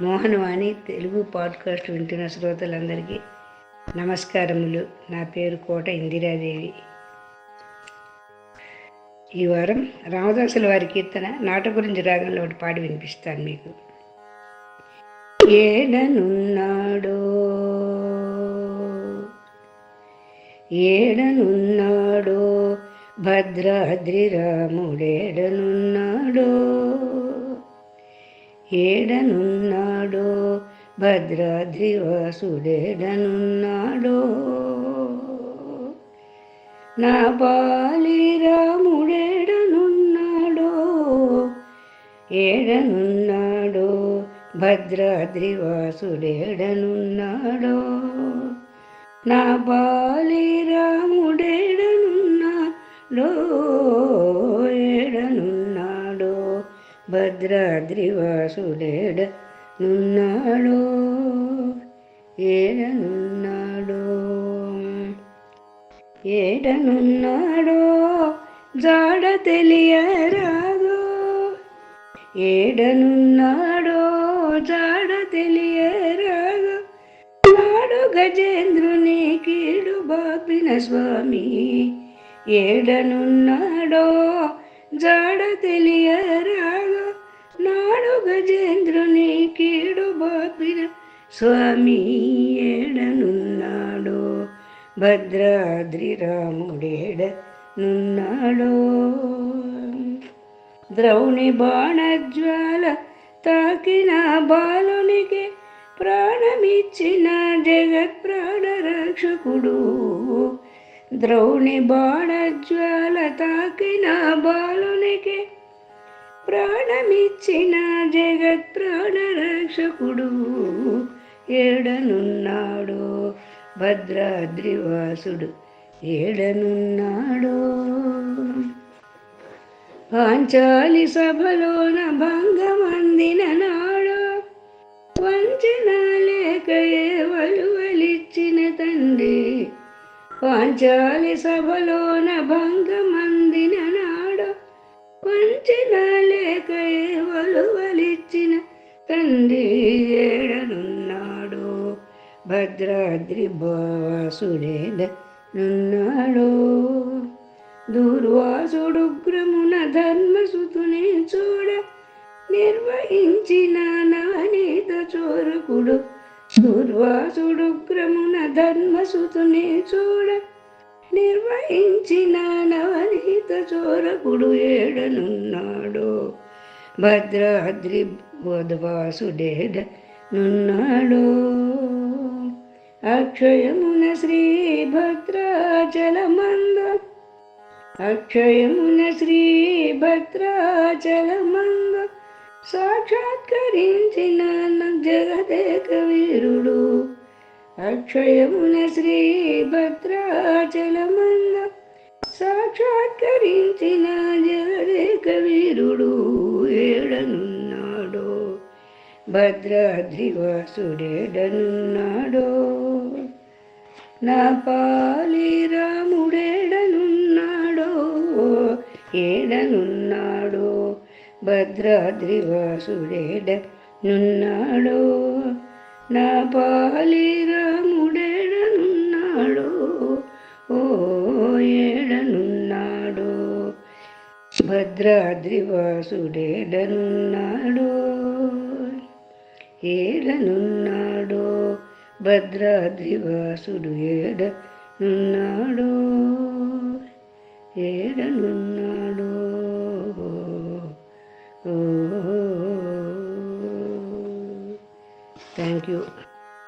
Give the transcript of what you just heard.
Mohanavani Telugu podcast వింటున్న శ్రోతలందరికీ నమస్కారములు. నా పేరు కోట ఇందిరాదేవి. ఈ వారం రామదాసుల వారి కీర్తన నాట గురించి రాగంలో ఒకటి పాడి వినిపిస్తాను మీకు. ఏడనున్నాడో ఏడనున్నాడో భద్రాద్రి రాముడేడనున్నాడో ఏడనున్నాడో? భద్రాద్రి వాసుడేడనున్నాడో నా పాలి రాముడేడనున్నాడో ఏడనున్నాడో? భద్రాద్రి వాసుడేడనున్నాడో నా పాలి రాముడేడనున్నాడో భద్రాద్రి ఏడ నున్నాడో. ఏడనున్నాడో ఏడనున్నాడో జాడ తెలియరాదో. ఏడనున్నాడో జాడ తెలియరాదో. నాడు గజేంద్రుని కీడు బాపిన స్వామి. ఏడనున్నాడో జాడ తెలియరాదో. నాడు గజేంద్రుని కీడు బాపిన స్వామి ఏడనున్నాడో? భద్రాద్రి రాముడేడ నున్నాడో ద్రౌణి బాణజ్వాల తాకిన బాలునికి ప్రాణమిచ్చిన జగత్ ప్రాణరక్షకుడు ద్రౌణి బాణజ్వాల తాకిన బాలునికి ప్రాణమిచ్చిన జగత్ ప్రాణరక్షకుడు ఏడనున్నాడు భద్రాద్రివాసుడు ఏడనున్నాడో. ఏడనున్నాడు పాంచాలి సభలోన భంగమందిన నాడు వంచన లేక వలువలిచ్చిన తండ్రి. పాంచాలి సభలోన భంగమందిన వంచిన లేక వలువలిచ్చిన తండ్రి ఏడనున్నాడు. భద్రాద్రి వాసుడేడ నున్నాడు. దూర్వాసుడుగ్రమున ధర్మసుతుని చూడ నిర్వహించిన నవనీత చోరకుడు. దూర్వాసుడుగ్రమున ధర్మసుతుని చూడ నిర్వహించిన నవనీత చోరకుడు ఏడనున్నాడు. భద్రాద్రి బోధవాసుడేడ నున్నాడు. అక్షయమున శ్రీ భద్రాచలమంద అక్షయమున శ్రీ భద్రాచలమంద సాక్షాత్కరించిన జగదేక వీరుడు అక్షయమున శ్రీ భద్రాచలమంద సాక్షాత్కరించిన జగదేక వీరుడు ఏడనున్నాడు భద్రాద్రి నా పాలి రాముడేడనున్నాడో ఏడనున్నాడో భద్రాద్రివాసుడేడనున్నాడో. నున్నాడో నా పాలి రాముడేడనున్నాడో ఓ ఏడనున్నాడో. భద్రాద్రివాసుడేడనున్నాడో ఏడనున్నాడో. భద్రాద్రివాసుడు ఏడనున్నాడో ఏడనున్నాడు.